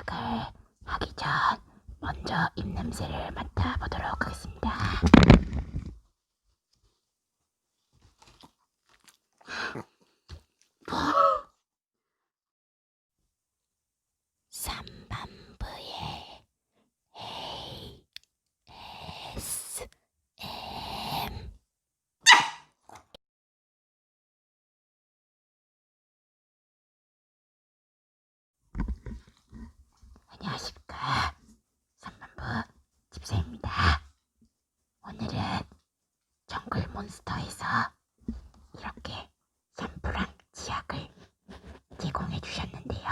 시작을 하기 전 먼저 입냄새를 맡아보도록 하겠습니다. 안녕하십니까 삼반부 집사입니다. 오늘은 정글 몬스터에서 이렇게 샴푸랑 치약을 제공해 주셨는데요.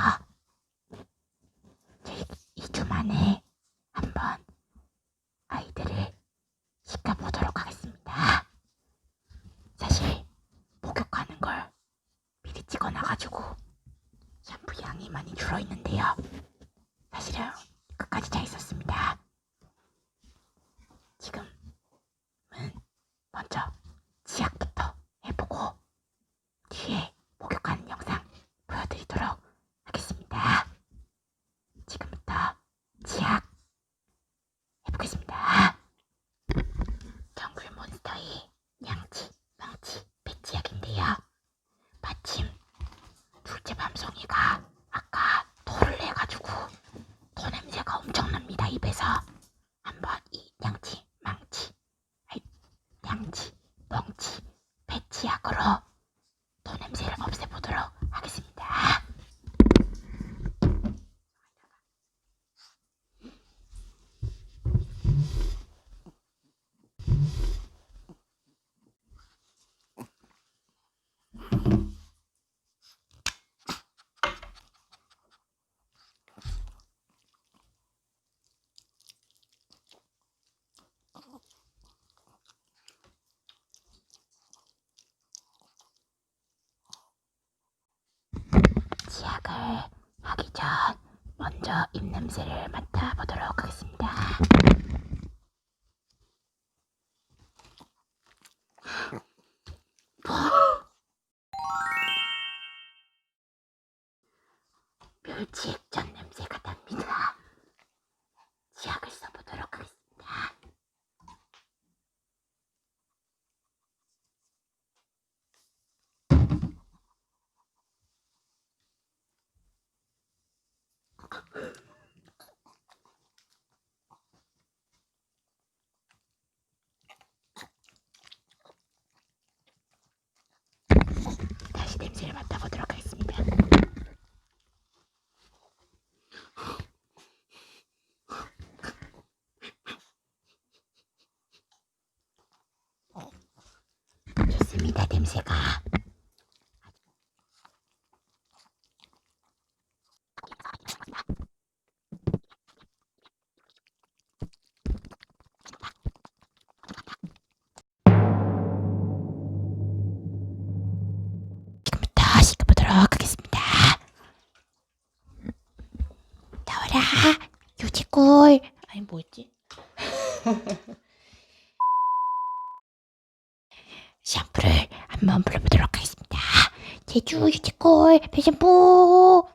저희 2주 만에 한번 아이들을 시켜보도록 하겠습니다. 사실 목욕하는 걸 미리 찍어놔가지고 샴푸 양이 많이 줄어있는데요. 사실은 끝까지 잘 있었습니다. 지금은 먼저 치약부터 해보고 뒤에 목욕하는 영상 보여드리도록 하겠습니다. 지금부터 치약 해보겠습니다. 정글 몬스터의 양치, 망치, 배치약인데요. 마침 둘째 밤송이가 아까 토를 내가지고 토 냄새가 엄청납니다 입에서 한번 이 양치, 망치, 아이, 멍치, 배치약으로 토 냄새를 없애보도록 하겠습니다. 치약을 하기 전 먼저 입냄새를 맡아보도록 하겠습니다. 멸치 액젓 냄새가 납니다. 치약을 써보도록 하겠습니다. 다시 냄새를 맡아보도록 하겠습니다. 좋습니다, 냄새가. 유지골. 아니, 뭐였지? 샴푸를 한번 불러보도록 하겠습니다. 제주 유지골 배샴푸.